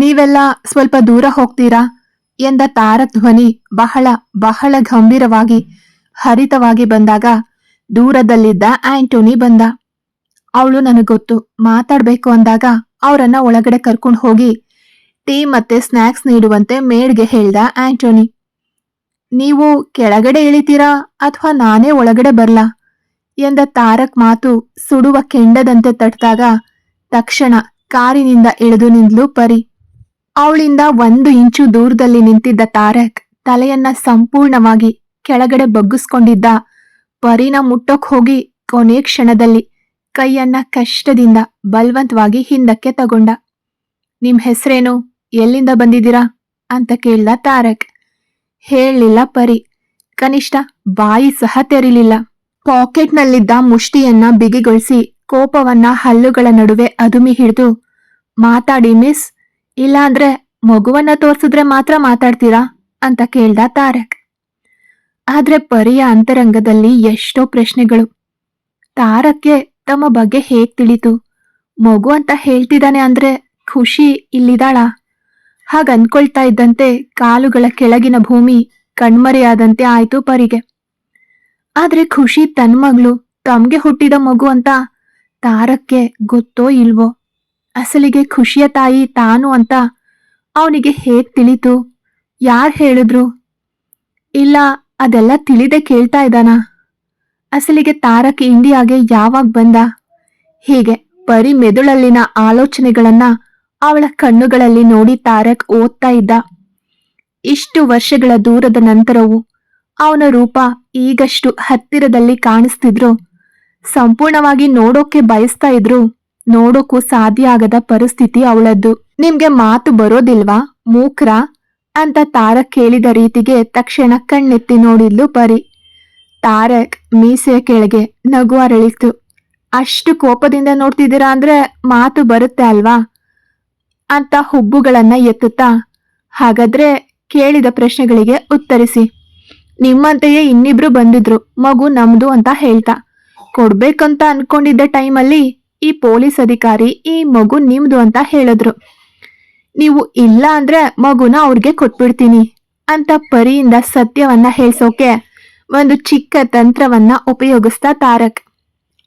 ನೀವೆಲ್ಲ ಸ್ವಲ್ಪ ದೂರ ಹೋಗ್ತೀರಾ? ಎಂದ ತಾರಕ್ ಧ್ವನಿ ಬಹಳ ಬಹಳ ಗಂಭೀರವಾಗಿ ಹರಿತವಾಗಿ ಬಂದಾಗ ದೂರದಲ್ಲಿದ್ದ ಆಂಟೋನಿ ಬಂದ. ಅವಳು ನನಗೆ ಗೊತ್ತು, ಮಾತಾಡ್ಬೇಕು ಅಂದಾಗ ಅವರನ್ನ ಒಳಗಡೆ ಕರ್ಕೊಂಡು ಹೋಗಿ ಟೀ ಮತ್ತೆ ಸ್ನ್ಯಾಕ್ಸ್ ನೀಡುವಂತೆ ಮೇಡ್ಗೆ ಹೇಳ್ದ ಆಂಟೋನಿ. ನೀವು ಕೆಳಗಡೆ ಇಳಿತೀರಾ ಅಥವಾ ನಾನೇ ಒಳಗಡೆ ಬರ್ಲಾ? ಎಂದ ತಾರಕ್ ಮಾತು ಸುಡುವ ಕೆಂಡದಂತೆ ತಟ್ಟಿದಾಗ ತಕ್ಷಣ ಕಾರಿನಿಂದ ಇಳಿದು ನಿಂದ್ಲು ಪರಿ. ಅವಳಿಂದ ಒಂದು ಇಂಚು ದೂರದಲ್ಲಿ ನಿಂತಿದ್ದ ತಾರಕ್ ತಲೆಯನ್ನ ಸಂಪೂರ್ಣವಾಗಿ ಕೆಳಗಡೆ ಬಗ್ಗಿಸ್ಕೊಂಡಿದ್ದ. ಪರಿನ ಮುಟ್ಟೋಕ್ ಹೋಗಿ ಕೊನೆ ಕ್ಷಣದಲ್ಲಿ ಕೈಯನ್ನ ಕಷ್ಟದಿಂದ ಬಲವಂತವಾಗಿ ಹಿಂದಕ್ಕೆ ತಗೊಂಡ. ನಿಮ್ ಹೆಸರೇನು? ಎಲ್ಲಿಂದ ಬಂದಿದ್ದೀರಾ? ಅಂತ ಕೇಳ್ದ ತಾರಕ್. ಹೇಳಲಿಲ್ಲ ಪರಿ. ಕನಿಷ್ಠ ಬಾಯಿ ಸಹ ತೆರಿಲಿಲ್ಲ. ಪಾಕೆಟ್ನಲ್ಲಿದ್ದ ಮುಷ್ಟಿಯನ್ನ ಬಿಗಿಗೊಳಿಸಿ ಕೋಪವನ್ನ ಹಲ್ಲುಗಳ ನಡುವೆ ಅದುಮಿ ಹಿಡಿದು, ಮಾತಾಡಿ ಮಿಸ್. ಇಲ್ಲಾಂದ್ರೆ ಮಗುವನ್ನ ತೋರ್ಸಿದ್ರೆ ಮಾತ್ರ ಮಾತಾಡ್ತೀರಾ ಅಂತ ಕೇಳ್ದ ತಾರಕ್. ಆದ್ರೆ ಪರಿಯ ಅಂತರಂಗದಲ್ಲಿ ಎಷ್ಟೋ ಪ್ರಶ್ನೆಗಳು. ತಾರಕ್ಕೆ ತಮ್ಮ ಬಗ್ಗೆ ಹೇಗ್ ತಿಳಿತು? ಮಗು ಅಂತ ಹೇಳ್ತಿದ್ದಾನೆ ಅಂದ್ರೆ ಖುಷಿ ಇಲ್ಲಿದಾಳ? ಹಾಗ ಅನ್ಕೊಳ್ತಾ ಇದ್ದಂತೆ ಕಾಲುಗಳ ಕೆಳಗಿನ ಭೂಮಿ ಕಣ್ಮರೆಯಾದಂತೆ ಆಯ್ತು ಪರಿಗೆ. ಆದ್ರೆ ಖುಷಿ ತನ್ ಮಗಳು ತಮ್ಗೆ ಹುಟ್ಟಿದ ಮಗು ಅಂತ ತಾರಕ್ಕೆ ಗೊತ್ತೋ ಇಲ್ವೋ? ಅಸಲಿಗೆ ಖುಷಿಯ ತಾಯಿ ತಾನು ಅಂತ ಅವನಿಗೆ ಹೇಗ್ ತಿಳಿತು? ಯಾರ್ ಹೇಳಿದ್ರು? ಇಲ್ಲ, ಅದೆಲ್ಲ ತಿಳಿದೆ ಕೇಳ್ತಾ ಇದ್ದಾನ? ಅಸಲಿಗೆ ತಾರಕ್ ಇಂಡಿಯಾಗೆ ಯಾವಾಗ ಬಂದ? ಹೀಗೆ ಬರೀ ಮೆದುಳಲ್ಲಿನ ಆಲೋಚನೆಗಳನ್ನ ಅವಳ ಕಣ್ಣುಗಳಲ್ಲಿ ನೋಡಿ ತಾರಕ್ ಓದ್ತಾ ಇದ್ದ. ಇಷ್ಟು ವರ್ಷಗಳ ದೂರದ ನಂತರವೂ ಅವನ ರೂಪ ಈಗಷ್ಟು ಹತ್ತಿರದಲ್ಲಿ ಕಾಣಿಸ್ತಿದ್ರು, ಸಂಪೂರ್ಣವಾಗಿ ನೋಡೋಕೆ ಬಯಸ್ತಾ ಇದ್ರು ನೋಡೋಕ್ಕೂ ಸಾಧ್ಯ ಆಗದ ಪರಿಸ್ಥಿತಿ ಅವಳದ್ದು. ನಿಮ್ಗೆ ಮಾತು ಬರೋದಿಲ್ವಾ, ಮೂಕ್ರ? ಅಂತ ತಾರಕ್ ಕೇಳಿದ ರೀತಿಗೆ ತಕ್ಷಣ ಕಣ್ಣೆತ್ತಿ ನೋಡಿದ್ಲು ಪರಿ. ತಾರಕ್ ಮೀಸೆಯ ಕೆಳಗೆ ನಗು ಅರಳಿತು. ಅಷ್ಟು ಕೋಪದಿಂದ ನೋಡ್ತಿದ್ದೀರಾ ಅಂದ್ರೆ ಮಾತು ಬರುತ್ತೆ ಅಲ್ವಾ? ಅಂತ ಹುಬ್ಬುಗಳನ್ನ ಎತ್ತುತ್ತಾ, ಹಾಗಾದ್ರೆ ಕೇಳಿದ ಪ್ರಶ್ನೆಗಳಿಗೆ ಉತ್ತರಿಸಿ. ನಿಮ್ಮಂತೆಯೇ ಇನ್ನಿಬ್ರು ಬಂದಿದ್ರು, ಮಗು ನಮ್ದು ಅಂತ ಹೇಳ್ತಾ. ಕೊಡ್ಬೇಕಂತ ಅನ್ಕೊಂಡಿದ್ದ ಟೈಮಲ್ಲಿ ಈ ಪೊಲೀಸ್ ಅಧಿಕಾರಿ ಈ ಮಗು ನಿಮ್ದು ಅಂತ ಹೇಳಿದ್ರು. ನೀವು ಇಲ್ಲ ಅಂದ್ರೆ ಮಗುನ ಅವ್ರಿಗೆ ಕೊಟ್ಬಿಡ್ತೀನಿ ಅಂತ ಪರಿಯಿಂದ ಸತ್ಯವನ್ನ ಹೇಳ್ಸೋಕೆ ಒಂದು ಚಿಕ್ಕ ತಂತ್ರವನ್ನ ಉಪಯೋಗಿಸ್ತಾ ತಾರಕ್.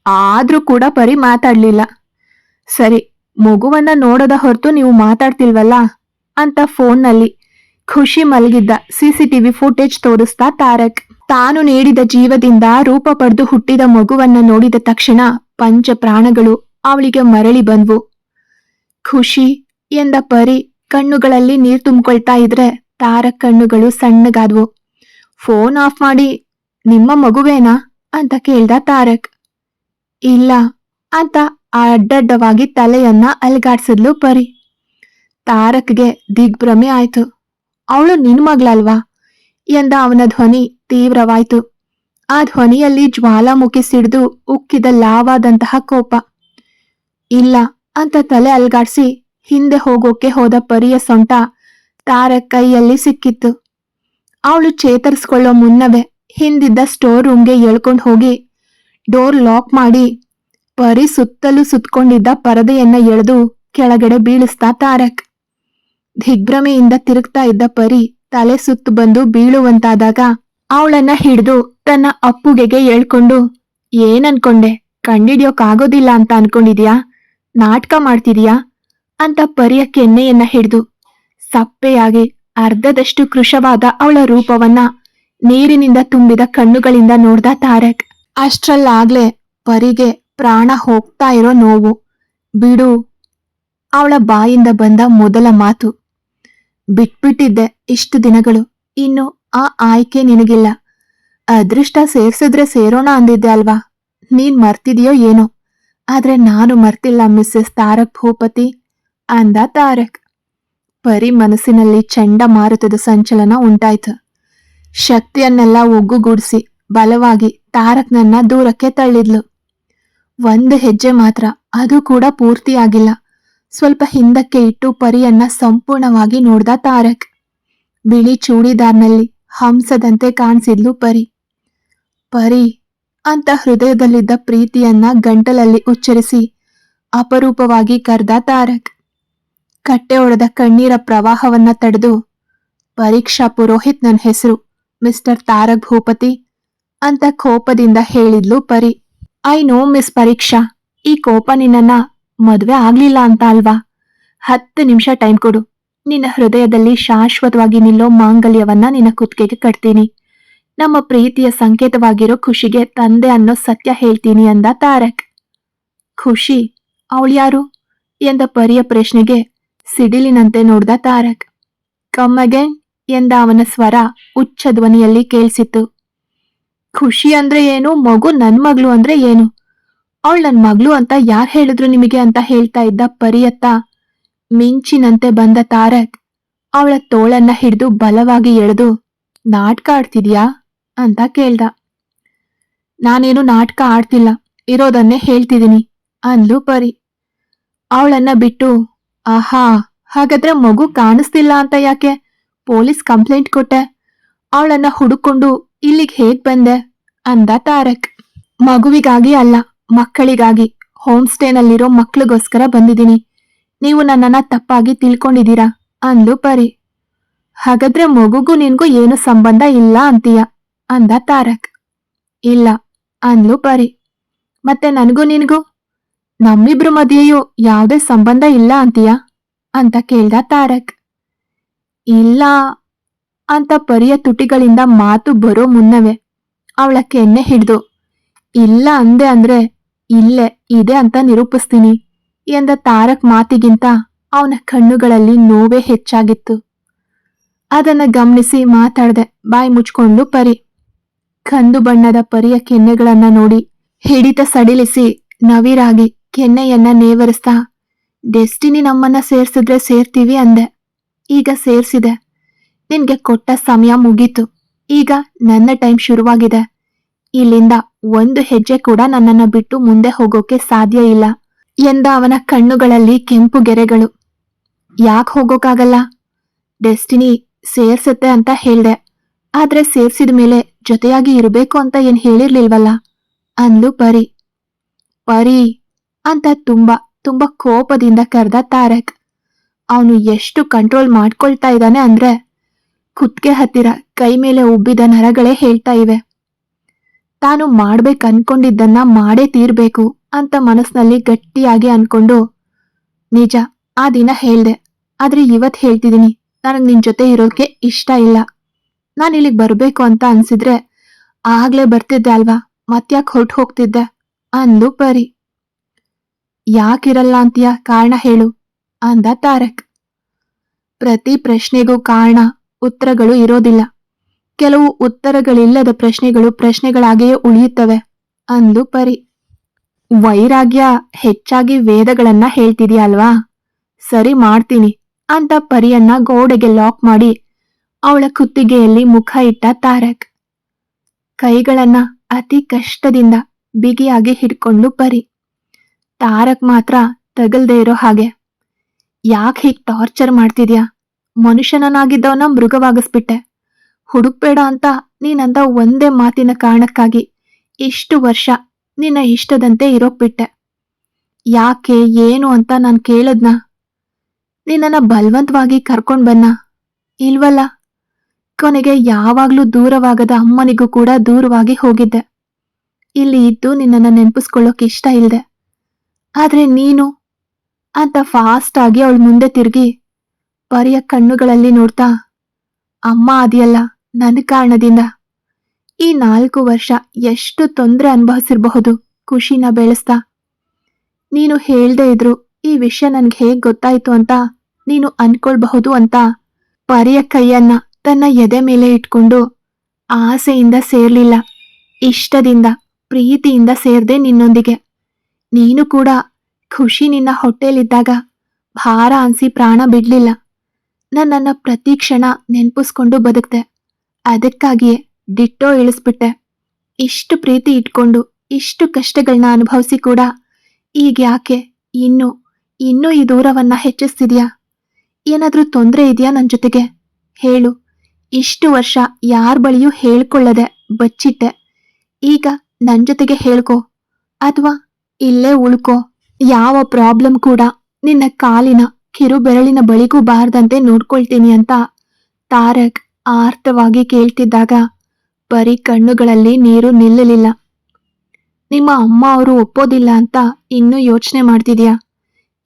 ಆದ್ರೂ ಕೂಡ ಪರಿ ಮಾತಾಡ್ಲಿಲ್ಲ. ಸರಿ, ಮಗುವನ್ನ ನೋಡದ ಹೊರತು ನೀವು ಮಾತಾಡ್ತಿಲ್ವಲ್ಲ ಅಂತ ಫೋನ್ನಲ್ಲಿ ಖುಷಿ ಮಲಗಿದ್ದ ಸಿಸಿಟಿವಿ ಫುಟೇಜ್ ತೋರಿಸ್ತಾ ತಾರಕ್. ತಾನು ನೀಡಿದ ಜೀವದಿಂದ ರೂಪ ಪಡೆದು ಹುಟ್ಟಿದ ಮಗುವನ್ನ ನೋಡಿದ ತಕ್ಷಣ ಪಂಚ ಪ್ರಾಣಗಳು ಅವಳಿಗೆ ಮರಳಿ ಬಂದ್ವು. ಖುಷಿ ಎಂದ ಪರಿ ಕಣ್ಣುಗಳಲ್ಲಿ ನೀರು ತುಂಬಿಕೊಳ್ತಾ ಇದ್ರೆ ತಾರ ಕಣ್ಣುಗಳು ಸಣ್ಣಗಾದ್ವು. ಫೋನ್ ಆಫ್ ಮಾಡಿ, ನಿಮ್ಮ ಮಗುವೇನಾ? ಅಂತ ಕೇಳ್ದ ತಾರಕ್. ಇಲ್ಲ ಅಂತ ಅಡ್ಡಡ್ಡವಾಗಿ ತಲೆಯನ್ನ ಅಲ್ಗಾಡ್ಸಿದ್ಲು ಪರಿ. ತಾರಕ್ಗೆ ದಿಗ್ಭ್ರಮೆ ಆಯ್ತು. ಅವಳು ನಿನ್ ಮಗಳಲ್ವಾ? ಎಂದ ಅವನ ಧ್ವನಿ ತೀವ್ರವಾಯ್ತು. ಆ ಧ್ವನಿಯಲ್ಲಿ ಜ್ವಾಲಾಮುಖಿ ಸಿಡಿದು ಉಕ್ಕಿದ ಲಾವಾದಂತಹ ಕೋಪ. ಇಲ್ಲ ಅಂತ ತಲೆ ಅಲ್ಗಾಡ್ಸಿ ಹಿಂದೆ ಹೋಗೋಕೆ ಹೋದ ಪರಿಯ ಸೊಂಟ ತಾರ ಕೈಯಲ್ಲಿ ಸಿಕ್ಕಿತ್ತು. ಅವಳು ಚೇತರಿಸ್ಕೊಳ್ಳೋ ಮುನ್ನವೇ ಹಿಂದಿದ್ದ ಸ್ಟೋರ್ ರೂಮ್ಗೆ ಎಳ್ಕೊಂಡು ಹೋಗಿ ಡೋರ್ ಲಾಕ್ ಮಾಡಿ ಪರಿ ಸುತ್ತಲೂ ಸುತ್ಕೊಂಡಿದ್ದ ಪರದೆಯನ್ನ ಎಳೆದು ಕೆಳಗಡೆ ಬೀಳಿಸ್ತಾ ತಾರಕ್. ದಿಗ್ಭ್ರಮೆಯಿಂದ ತಿರುಗ್ತಾ ಇದ್ದ ಪರಿ ತಲೆ ಸುತ್ತು ಬಂದು ಬೀಳುವಂತಾದಾಗ ಅವಳನ್ನ ಹಿಡಿದು ತನ್ನ ಅಪ್ಪುಗೆಗೆ ಹೇಳ್ಕೊಂಡು ಏನನ್ಕೊಂಡೆ ಅನ್ಕೊಂಡೆ? ಕಂಡಿಡಿಯೋಕ್ಕಾಗೋದಿಲ್ಲ ಅಂತ ಅನ್ಕೊಂಡಿದ್ಯಾ? ನಾಟಕ ಮಾಡ್ತಿದೀಯಾ? ಅಂತ ಪರಿಯ ಕೆನ್ನೆಯನ್ನ ಹಿಡಿದು, ಸಪ್ಪೆಯಾಗಿ ಅರ್ಧದಷ್ಟು ಕೃಶವಾದ ಅವಳ ರೂಪವನ್ನ ನೀರಿನಿಂದ ತುಂಬಿದ ಕಣ್ಣುಗಳಿಂದ ನೋಡ್ದ ತಾರಕ್. ಅಷ್ಟ್ರಲ್ಲಾಗ್ಲೇ ಪರಿಗೆ ಪ್ರಾಣ ಹೋಗ್ತಾ ಇರೋ ನೋವು. ಬಿಡು, ಅವಳ ಬಾಯಿಂದ ಬಂದ ಮೊದಲ ಮಾತು. ಬಿಟ್ಬಿಟ್ಟಿದ್ದೆ ಇಷ್ಟು ದಿನಗಳು, ಇನ್ನು ಆ ಆಯ್ಕೆ ನಿನಗಿಲ್ಲ. ಅದೃಷ್ಟ ಸೇರ್ಸಿದ್ರೆ ಸೇರೋಣ ಅಂದಿದ್ದೆ ಅಲ್ವಾ? ನೀನ್ ಮರ್ತಿದೀಯೋ ಏನೋ? ಆದ್ರೆ ನಾನು ಮರ್ತಿಲ್ಲ ಮಿಸ್ಸೆಸ್ ತಾರಕ್ ಭೂಪತಿ ಅಂದ ತಾರಕ್. ಪರಿ ಮನಸ್ಸಿನಲ್ಲಿ ಚಂಡಮಾರುತದ ಸಂಚಲನ ಉಂಟಾಯ್ತು. ಶಕ್ತಿಯನ್ನೆಲ್ಲ ಒಗ್ಗುಗೂಡಿಸಿ ಬಲವಾಗಿ ತಾರಕ್ನನ್ನ ದೂರಕ್ಕೆ ತಳ್ಳಿದ್ಲು. ಒಂದು ಹೆಜ್ಜೆ ಮಾತ್ರ, ಅದು ಕೂಡ ಪೂರ್ತಿಯಾಗಿಲ್ಲ. ಸ್ವಲ್ಪ ಹಿಂದಕ್ಕೆ ಇಟ್ಟು ಪರಿಯನ್ನ ಸಂಪೂರ್ಣವಾಗಿ ನೋಡ್ದ ತಾರಕ್. ಬಿಳಿ ಚೂಡಿದಾರ್ನಲ್ಲಿ ಹಂಸದಂತೆ ಕಾಣಿಸಿದ್ಲು ಪರಿ. ಪರಿ ಅಂತ ಹೃದಯದಲ್ಲಿದ್ದ ಪ್ರೀತಿಯನ್ನ ಗಂಟಲಲ್ಲಿ ಉಚ್ಚರಿಸಿ, ಅಪರೂಪವಾಗಿ ಕರ್ದ ತಾರಕ್. ಕಟ್ಟೆ ಒಡೆದ ಕಣ್ಣೀರ ಪ್ರವಾಹವನ್ನ ತಡೆದು, ಪರೀಕ್ಷಾ ಪುರೋಹಿತ್ ನನ್ನ ಹೆಸರು, ಮಿಸ್ಟರ್ ತಾರಕ್ ಭೂಪತಿ ಅಂತ ಕೋಪದಿಂದ ಹೇಳಿದ್ಲು ಪರಿ. ಐ ನೋ ಮಿಸ್ ಪರೀಕ್ಷಾ, ಈ ಕೋಪ ನಿನ್ನನ್ನ ಮದ್ವೆ ಆಗ್ಲಿಲ್ಲ ಅಂತ ಅಲ್ವಾ? ಹತ್ತು ನಿಮಿಷ ಟೈಮ್ ಕೊಡು. ನಿನ್ನ ಹೃದಯದಲ್ಲಿ ಶಾಶ್ವತವಾಗಿ ನಿಲ್ಲೋ ಮಾಂಗಲ್ಯವನ್ನ ನಿನ್ನ ಕುತ್ತಿಗೆಗೆ ಕಟ್ತೀನಿ. ನಮ್ಮ ಪ್ರೀತಿಯ ಸಂಕೇತವಾಗಿರೋ ಖುಷಿಗೆ ತಂದೆ ಅನ್ನೋ ಸತ್ಯ ಹೇಳ್ತೀನಿ ಅಂದ ತಾರಕ್. ಖುಷಿ ಅವಳ್ಯಾರು ಎಂದ ಪರಿಯ ಪ್ರಶ್ನೆಗೆ ಸಿಡಿಲಿನಂತೆ ನೋಡ್ದ ತಾರಕ್. ಕಮ್ ಅಗೇನ್, ಎಂದ ಅವನ ಸ್ವರ ಉಚ್ಚ ಧ್ವನಿಯಲ್ಲಿ ಕೇಳಿಸಿತು ಖುಷಿ ಅಂದ್ರೆ ಏನು? ಮಗು ನನ್ ಮಗಳು ಅಂದ್ರೆ ಏನು? ಅವಳು ನನ್ ಮಗಳು ಅಂತ ಯಾರ್ ಹೇಳಿದ್ರು ನಿಮಗೆ ಅಂತ ಹೇಳ್ತಾ ಇದ್ದ ಪರಿಯತ್ತ ಮಿಂಚಿನಂತೆ ಬಂದ ತಾರಕ್. ಅವಳ ತೋಳನ್ನ ಹಿಡಿದು ಬಲವಾಗಿ ಎಳೆದು, ನಾಟಕ ಆಡ್ತಿದ್ಯಾ? ಅಂತ ಕೇಳ್ದ. ನಾನೇನು ನಾಟಕ ಆಡ್ತಿಲ್ಲ, ಇರೋದನ್ನೇ ಹೇಳ್ತಿದ್ದೀನಿ ಅಂದ್ಲು ಪರಿ. ಅವಳನ್ನ ಬಿಟ್ಟು, ಆಹಾ, ಹಾಗಾದ್ರೆ ಮಗು ಕಾಣಿಸ್ತಿಲ್ಲ ಅಂತ ಯಾಕೆ? ಪೊಲೀಸ್ ಕಂಪ್ಲೇಂಟ್ ಕೊಟ್ಟೆ. ಅವಳನ್ನ ಹುಡುಕೊಂಡು ಇಲ್ಲಿಗೆ ಹೇಗ್ ಬಂದೆ? ಅಂದ ತಾರಕ್. ಮಗುವಿಗಾಗಿ ಅಲ್ಲ, ಮಕ್ಕಳಿಗಾಗಿ. ಹೋಮ್ ಸ್ಟೇನಲ್ಲಿರೋ ಮಕ್ಳಿಗೋಸ್ಕರ ಬಂದಿದ್ದೀನಿ. ನೀವು ನನ್ನನ್ನ ತಪ್ಪಾಗಿ ತಿಳ್ಕೊಂಡಿದ್ದೀರಾ? ಅಂದ್ಲು ಪರಿ. ಹಾಗಾದ್ರೆ ಮಗುಗೂ ನಿನ್ಗೂ ಏನು ಸಂಬಂಧ ಇಲ್ಲ ಅಂತೀಯ? ಅಂದ ತಾರಕ್. ಇಲ್ಲ, ಅಂದ್ಲು ಪರಿ. ಮತ್ತೆ ನನಗೂ ನಿನಗೂ? ನಮ್ಮಿಬ್ರು ಮಧ್ಯೆಯೂ ಯಾವುದೇ ಸಂಬಂಧ ಇಲ್ಲ ಅಂತೀಯಾ? ಅಂತ ಕೇಳ್ದ ತಾರಕ್. ಇಲ್ಲ ಅಂತ ಪರಿಯ ತುಟಿಗಳಿಂದ ಮಾತು ಬರೋ ಮುನ್ನವೇ ಅವಳ ಕೆನ್ನೆ ಹಿಡ್ದು. ಇಲ್ಲ ಅಂದೆ ಅಂದ್ರೆ ಇಲ್ಲೇ, ಇದೆ ಅಂತ ನಿರೂಪಿಸ್ತೀನಿ ಎಂದ ತಾರಕ್ ಮಾತಿಗಿಂತ ಅವನ ಕಣ್ಣುಗಳಲ್ಲಿ ನೋವೇ ಹೆಚ್ಚಾಗಿತ್ತು. ಅದನ್ನ ಗಮನಿಸಿ ಮಾತಾಡ್ದೆ ಬಾಯಿ ಮುಚ್ಕೊಂಡು ಪರಿ. ಕಂದು ಬಣ್ಣದ ಪರಿಯ ಕೆನ್ನೆಗಳನ್ನ ನೋಡಿ ಹಿಡಿತ ಸಡಿಲಿಸಿ, ನವಿರಾಗಿ ಕೆನ್ನೆಯನ್ನ ನೇವರಿಸ್ತಾ, ಡೆಸ್ಟಿನಿ ನಮ್ಮನ್ನ ಸೇರ್ಸಿದ್ರೆ ಸೇರ್ತೀವಿ ಅಂದೆ. ಈಗ ಸೇರ್ಸಿದೆ. ನಿನ್ಗೆ ಕೊಟ್ಟ ಸಮಯ ಮುಗೀತು. ಈಗ ನನ್ನ ಟೈಮ್ ಶುರುವಾಗಿದೆ. ಇಲ್ಲಿಂದ ಒಂದು ಹೆಜ್ಜೆ ಕೂಡ ನನ್ನನ್ನ ಬಿಟ್ಟು ಮುಂದೆ ಹೋಗೋಕೆ ಸಾಧ್ಯ ಇಲ್ಲ ಎಂದ ಅವನ ಕಣ್ಣುಗಳಲ್ಲಿ ಕೆಂಪು ಗೆರೆಗಳು. ಯಾಕೆ ಹೋಗೋಕ್ಕಾಗಲ್ಲ ಡೆಸ್ಟಿನಿ ಸೇರ್ಸತ್ತೆ ಅಂತ ಹೇಳ್ದೆ. ಆದ್ರೆ ಸೇರ್ಸಿದ ಮೇಲೆ ಜೊತೆಯಾಗಿ ಇರಬೇಕು ಅಂತ ಏನ್ ಹೇಳಿರ್ಲಿಲ್ವಲ್ಲ? ಅಂದ್ಲು ಪರಿ. ಪರಿ, ಅಂತ ತುಂಬಾ ತುಂಬಾ ಕೋಪದಿಂದ ಕರೆದ ತಾರಕ್. ಅವನು ಎಷ್ಟು ಕಂಟ್ರೋಲ್ ಮಾಡ್ಕೊಳ್ತಾ ಇದ್ದಾನೆ ಅಂದ್ರೆ ಕುತ್ಗೆ ಹತ್ತಿರ ಕೈ ಮೇಲೆ ಉಬ್ಬಿದ ನರಗಳೇ ಹೇಳ್ತಾ ಇವೆ. ತಾನು ಮಾಡ್ಬೇಕು ಅನ್ಕೊಂಡಿದ್ದನ್ನ ಮಾಡೇ ತೀರ್ಬೇಕು ಅಂತ ಮನಸ್ನಲ್ಲಿ ಗಟ್ಟಿಯಾಗಿ ಅನ್ಕೊಂಡು, ನಿಜ, ಆ ದಿನ ಹೇಳ್ದೆ, ಆದ್ರೆ ಇವತ್ ಹೇಳ್ತಿದ್ದೀನಿ. ನನಗ್ ನಿನ್ ಜೊತೆ ಇರೋಕೆ ಇಷ್ಟ ಇಲ್ಲ. ನಾನು ಇಲ್ಲಿಗೆ ಬರಬೇಕು ಅಂತ ಅನ್ಸಿದ್ರೆ ಆಗ್ಲೇ ಬರ್ತಿದ್ದೆ ಅಲ್ವಾ? ಮತ್ಯಾಕ್ ಹೊರಟು ಹೋಗ್ತಿದ್ದೆ. ಅಂದು ಪರಿ. ಯಾಕಿರಲ್ಲ ಅಂತೀಯ? ಕಾರಣ ಹೇಳು. ಅಂದ ತಾರಕ್. ಪ್ರತಿ ಪ್ರಶ್ನೆಗೂ ಕಾರಣ, ಉತ್ತರಗಳು ಇರೋದಿಲ್ಲ. ಕೆಲವು ಉತ್ತರಗಳಿಲ್ಲದ ಪ್ರಶ್ನೆಗಳು ಪ್ರಶ್ನೆಗಳಾಗಿಯೇ ಉಳಿಯುತ್ತವೆ. ಅಂದು ಪರಿ. ವೈರಾಗ್ಯ ಹೆಚ್ಚಾಗಿ ವೇದಗಳನ್ನ ಹೇಳ್ತಿದ್ಯಾ ಅಲ್ವಾ? ಸರಿ ಮಾಡ್ತೀನಿ. ಅಂತ ಪರಿಯನ್ನ ಗೋಡೆಗೆ ಲಾಕ್ ಮಾಡಿ ಅವಳ ಕುತ್ತಿಗೆಯಲ್ಲಿ ಮುಖ ಇಟ್ಟ ತಾರಕ್. ಕೈಗಳನ್ನ ಅತಿ ಕಷ್ಟದಿಂದ ಬಿಗಿಯಾಗಿ ಹಿಡ್ಕೊಂಡು ಪರಿ ತಾರಕ್ ಮಾತ್ರ ತಗಲ್ದೇ ಇರೋ ಹಾಗೆ. ಯಾಕೆ ಹೀಗೆ ಟಾರ್ಚರ್ ಮಾಡ್ತಿದ್ಯಾ? ಮನುಷ್ಯನನ್ನಾಗಿದ್ದವನ ಮೃಗವಾಗಿಸ್ಬಿಟ್ಟೆ. ಹುಡುಕ್ಬೇಡ ಅಂತ ನೀನಂದ ಒಂದೇ ಮಾತಿನ ಕಾರಣಕ್ಕಾಗಿ ಇಷ್ಟು ವರ್ಷ ನಿನ್ನ ಇಷ್ಟದಂತೆ ಇರೋಕ್ ಬಿಟ್ಟೆ ಯಾಕೆ, ಏನು ಅಂತ ನಾನು ಕೇಳದ್ನ? ನಿನ್ನನ್ನ ಬಲವಂತವಾಗಿ ಕರ್ಕೊಂಡ್ ಬನ್ನ ಇಲ್ವಲ್ಲ? ಕೊನೆಗೆ ಯಾವಾಗ್ಲೂ ದೂರವಾಗದ ಅಮ್ಮನಿಗೂ ಕೂಡ ದೂರವಾಗಿ ಹೋಗಿದ್ದೆ. ಇಲ್ಲಿ ಇದ್ದು ನಿನ್ನನ್ನ ನೆನಪಿಸ್ಕೊಳ್ಳೋಕೆ ಇಷ್ಟ ಇಲ್ದೆ. ಆದ್ರೆ ನೀನು? ಅಂತ ಫಾಸ್ಟ್ ಆಗಿ ಅವಳು ಮುಂದೆ ತಿರುಗಿ, ಪರಿಯ ಕಣ್ಣುಗಳಲ್ಲಿ ನೋಡ್ತಾ, ಅಮ್ಮ ಅದಿಯಲ್ಲ, ನನ್ನ ಕಾರಣದಿಂದ. ಈ ನಾಲ್ಕು ವರ್ಷ ಎಷ್ಟು ತೊಂದರೆ ಅನುಭವಿಸಿರಬಹುದು, ಖುಷಿನ ಬೆಳೆಸ್ತಾ. ನೀನು ಹೇಳ್ದೆ ಇದ್ರು, ಈ ವಿಷಯ ನನ್ಗೆ ಹೇಗ್ ಗೊತ್ತಾಯ್ತು ಅಂತ ನೀನು ಅನ್ಕೊಳ್ಬಹುದು ಅಂತ ಪರಿಯ ಕೈಯನ್ನ ತನ್ನ ಎದೆ ಮೇಲೆ ಇಟ್ಕೊಂಡು ಆಸೆಯಿಂದ ಸೇರ್ಲಿಲ್ಲ. ಇಷ್ಟದಿಂದ, ಪ್ರೀತಿಯಿಂದ ಸೇರ್ದೆ ನಿನ್ನೊಂದಿಗೆ. ನೀನು ಕೂಡ ಖುಷಿ ನಿನ್ನ ಹೊಟ್ಟೆಲಿದ್ದಾಗ ಭಾರ ಅನ್ಸಿ ಪ್ರಾಣ ಬಿಡ್ಲಿಲ್ಲ. ನನ್ನನ್ನ ಪ್ರತಿ ಕ್ಷಣ ನೆನ್ಪಿಸ್ಕೊಂಡು ಬದುಕ್ದೆ. ಅದಕ್ಕಾಗಿಯೇ ಡಿಟ್ಟೋ ಇಳಿಸ್ಬಿಟ್ಟೆ. ಇಷ್ಟು ಪ್ರೀತಿ ಇಟ್ಕೊಂಡು, ಇಷ್ಟು ಕಷ್ಟಗಳನ್ನ ಅನುಭವಿಸಿ ಕೂಡ ಈಗ ಯಾಕೆ ಇನ್ನು, ಇನ್ನೂ ಈ ದೂರವನ್ನ ಹೆಚ್ಚಿಸ್ತಿದ್ಯಾ? ಏನಾದ್ರೂ ತೊಂದರೆ ಇದೆಯಾ ನನ್ನ ಜೊತೆಗೆ? ಹೇಳು. ಇಷ್ಟು ವರ್ಷ ಯಾರ ಬಳಿಯೂ ಹೇಳ್ಕೊಳ್ಳದೆ ಬಚ್ಚಿಟ್ಟೆ. ಈಗ ನನ್ ಜೊತೆಗೆ ಹೇಳ್ಕೊ, ಅಥವಾ ಇಲ್ಲೇ ಉಳ್ಕೊ. ಯಾವ ಪ್ರಾಬ್ಲಮ್ ಕೂಡ ನಿನ್ನ ಕಾಲಿನ ಕಿರು ಬೆರಳಿನ ಬಳಿಗೂ ಬಾರದಂತೆ ನೋಡ್ಕೊಳ್ತೀನಿ ಅಂತ ತಾರಕ್ ಆರ್ತವಾಗಿ ಕೇಳ್ತಿದ್ದಾಗ ಬರೀ ಕಣ್ಣುಗಳಲ್ಲಿ ನೀರು ನಿಲ್ಲಲಿಲ್ಲ. ನಿಮ್ಮ ಅಮ್ಮ ಅವರು ಒಪ್ಪೋದಿಲ್ಲ ಅಂತ ಇನ್ನೂ ಯೋಚನೆ ಮಾಡ್ತಿದ್ಯಾ?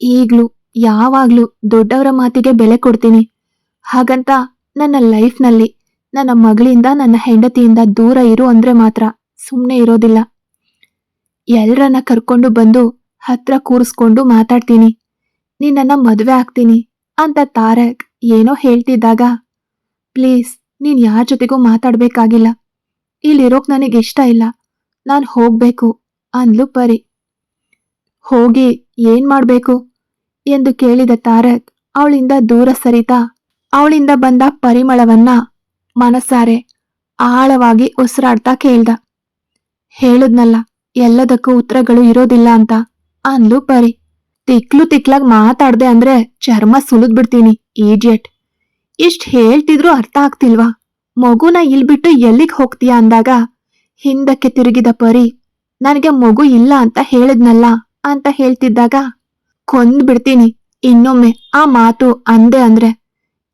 ಈಗ್ಲೂ ಯಾವಾಗ್ಲೂ ದೊಡ್ಡವರ ಮಾತಿಗೆ ಬೆಲೆ ಕೊಡ್ತೀನಿ. ಹಾಗಂತ ನನ್ನ ಲೈಫ್ನಲ್ಲಿ ನನ್ನ ಮಗಳಿಂದ ನನ್ನ ಹೆಂಡತಿಯಿಂದ ದೂರ ಇರು ಅಂದ್ರೆ ಮಾತ್ರ ಸುಮ್ಮನೆ ಇರೋದಿಲ್ಲ. ಎಲ್ರನ್ನ ಕರ್ಕೊಂಡು ಬಂದು ಹತ್ರ ಕೂರಿಸ್ಕೊಂಡು ಮಾತಾಡ್ತೀನಿ. ನಿನ್ನನ್ನ ಮದುವೆ ಆಗ್ತೀನಿ ಅಂತ ತಾರಕ್ ಏನೋ ಹೇಳ್ತಿದ್ದಾಗ, ಪ್ಲೀಸ್, ನೀನ್ ಯಾರ ಜೊತೆಗೂ ಮಾತಾಡ್ಬೇಕಾಗಿಲ್ಲ. ಇಲ್ಲಿರೋಕ್ ನನಗೆ ಇಷ್ಟ ಇಲ್ಲ. ನಾನು ಹೋಗ್ಬೇಕು. ಅಂದ್ಲು ಪರಿ. ಹೋಗಿ ಏನ್ ಮಾಡ್ಬೇಕು? ಎಂದು ಕೇಳಿದ ತಾರಕ್ ಅವಳಿಂದ ದೂರ ಸರಿತಾ ಅವಳಿಂದ ಬಂದ ಪರಿಮಳವನ್ನ ಮನಸಾರೆ ಆಳವಾಗಿ ಉಸಿರಾಡ್ತಾ ಕೇಳ್ದ. ಹೇಳದ್ನಲ್ಲ, ಎಲ್ಲದಕ್ಕೂ ಉತ್ತರಗಳು ಇರೋದಿಲ್ಲ ಅಂತ ಅಂದು ಪರಿ. ತಿಕ್ಲು ತಿಕ್ಲಾಗ್ ಮಾತಾಡ್ದೆ ಅಂದ್ರೆ ಚರ್ಮ ಸುಲಿದ್ ಬಿಡ್ತೀನಿ ಈಡಿಯಟ್ ಇಷ್ಟ್ ಹೇಳ್ತಿದ್ರು ಅರ್ಥ ಆಗ್ತಿಲ್ವಾ? ಮಗುನ ಇಲ್ಬಿಟ್ಟು ಎಲ್ಲಿಗ್ ಹೋಗ್ತೀಯಾ ಅಂದಾಗ, ಹಿಂದಕ್ಕೆ ತಿರುಗಿದ ಪರಿ, ನನಗೆ ಮಗು ಇಲ್ಲ ಅಂತ ಹೇಳಿದ್ನಲ್ಲ ಅಂತ ಹೇಳ್ತಿದ್ದಾಗ ಕೊಂದ್ ಬಿಡ್ತೀನಿ ಇನ್ನೊಮ್ಮೆ ಆ ಮಾತು ಅಂದೆ ಅಂದ್ರೆ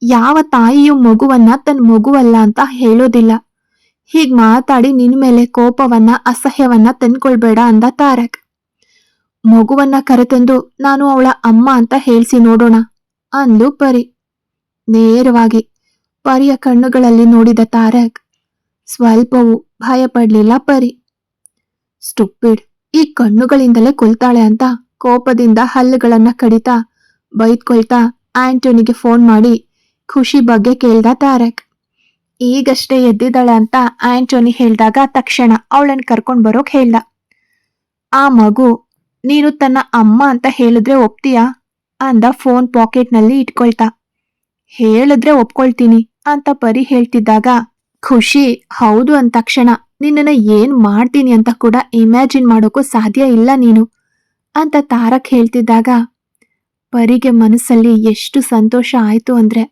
ಯಾವ ತಾಯಿಯು ಮಗುವನ್ನ ತನ್ನ ಮಗುವಲ್ಲ ಅಂತ ಹೇಳೋದಿಲ್ಲ. ಹೀಗ್ ಮಾತಾಡಿ ನಿನ್ ಮೇಲೆ ಕೋಪವನ್ನ, ಅಸಹ್ಯವನ್ನ ತಂದ್ಕೊಳ್ಬೇಡ ಅಂದ ತಾರಕ್. ಮಗುವನ್ನ ಕರೆತಂದು ನಾನು ಅವಳ ಅಮ್ಮ ಅಂತ ಹೇಳ್ಸಿ ನೋಡೋಣ ಅಂದು ಪರಿ. ನೇರವಾಗಿ ಪರಿಯ ಕಣ್ಣುಗಳಲ್ಲಿ ನೋಡಿದ ತಾರಕ್ ಸ್ವಲ್ಪವೂ ಭಯಪಡ್ಲಿಲ್ಲ ಪರಿ. ಸ್ಟುಪಿಡ್ ಈ ಕಣ್ಣುಗಳಿಂದಲೇ ಕೊಲ್ತಾಳೆ ಅಂತ ಕೋಪದಿಂದ ಹಲ್ಲುಗಳನ್ನ ಕಡಿತಾ ಬೈದ್ಕೊಳ್ತಾ ಆಂಟೋನಿಗೆ ಫೋನ್ ಮಾಡಿ ಖುಷಿ ಬಗ್ಗೆ ಕೇಳ್ದ ತಾರಕ್. ಈಗಷ್ಟೇ ಎದ್ದಿದ್ದಾಳೆ ಅಂತ ಆಂಟೋನಿ ಹೇಳಿದಾಗ ತಕ್ಷಣ ಅವಳನ್ನು ಕರ್ಕೊಂಡು ಬರೋಕ್ ಹೇಳ್ದ. ಆ ಮಗು, ನೀನು ತನ್ನ ಅಮ್ಮ ಅಂತ ಹೇಳಿದ್ರೆ ಒಪ್ತೀಯಾ? ಅಂದ ಫೋನ್ ಪಾಕೆಟ್ನಲ್ಲಿ ಇಟ್ಕೊಳ್ತಾ. ಹೇಳಿದ್ರೆ ಒಪ್ಕೊಳ್ತೀನಿ ಅಂತ ಪರಿ ಹೇಳ್ತಿದ್ದಾಗ, ಖುಷಿ, ಹೌದು ಅಂದ ತಕ್ಷಣ, ನಿನ್ನನ್ನು ಏನ್ ಮಾಡ್ತೀನಿ ಅಂತ ಕೂಡ ಇಮ್ಯಾಜಿನ್ ಮಾಡೋಕ್ಕೂ ಸಾಧ್ಯ ಇಲ್ಲ ನೀನು ಅಂತ ತಾರಕ್ ಹೇಳ್ತಿದ್ದಾಗ, ಪರಿಗೆ ಮನಸ್ಸಲ್ಲಿ ಎಷ್ಟು ಸಂತೋಷ ಆಯಿತು ಅಂದ್ರೆ